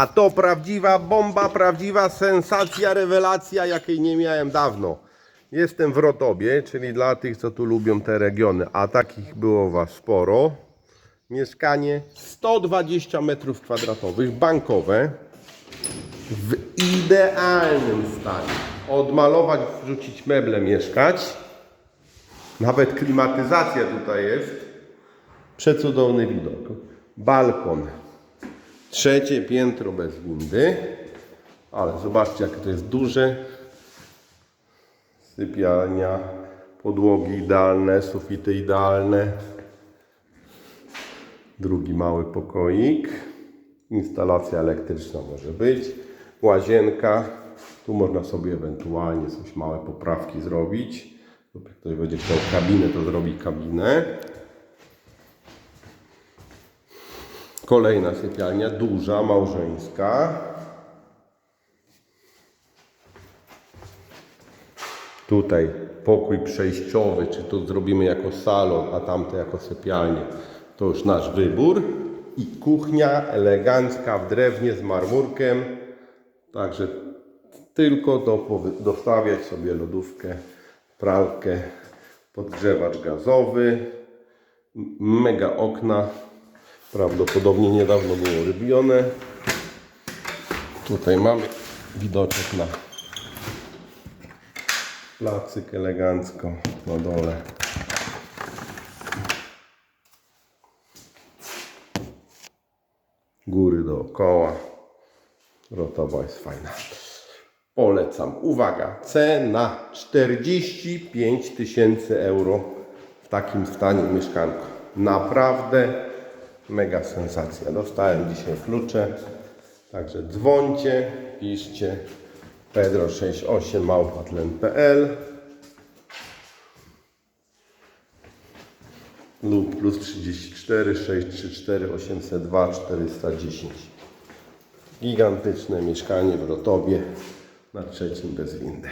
A to prawdziwa bomba, prawdziwa sensacja, rewelacja, jakiej nie miałem dawno. Jestem w Rotobie, czyli dla tych, co tu lubią te regiony, a takich było Was sporo. Mieszkanie 120 metrów kwadratowych, bankowe, w idealnym stanie. Odmalować, wrzucić meble, mieszkać. Nawet klimatyzacja tutaj jest. Przecudowny widok. Balkon. Trzecie piętro bez windy. Ale zobaczcie, jakie to jest duże. Sypialnia. Podłogi idealne, sufity idealne. Drugi mały pokoik. Instalacja elektryczna może być. Łazienka. Tu można sobie ewentualnie coś małe poprawki zrobić. Jak ktoś będzie chciał kabinę, to zrobi kabinę. Kolejna sypialnia, duża, małżeńska. Tutaj pokój przejściowy, czy to zrobimy jako salon, a tamte jako sypialnię. To już nasz wybór. I kuchnia elegancka w drewnie z marmurkiem. Także tylko do, dostawiać sobie lodówkę, pralkę, podgrzewacz gazowy, mega okna. Prawdopodobnie niedawno było robione. Tutaj mamy widoczek na placyk elegancko na dole. Góry dookoła. Rotowa jest fajna. Polecam. Uwaga, cena 45 tysięcy euro w takim stanie mieszkanku. Naprawdę mega sensacja. Dostałem dzisiaj klucze. Także dzwońcie, piszcie pedro68 małpatlen.pl lub plus 34 634 802 410. Gigantyczne mieszkanie w Rotowie na trzecim bez windy.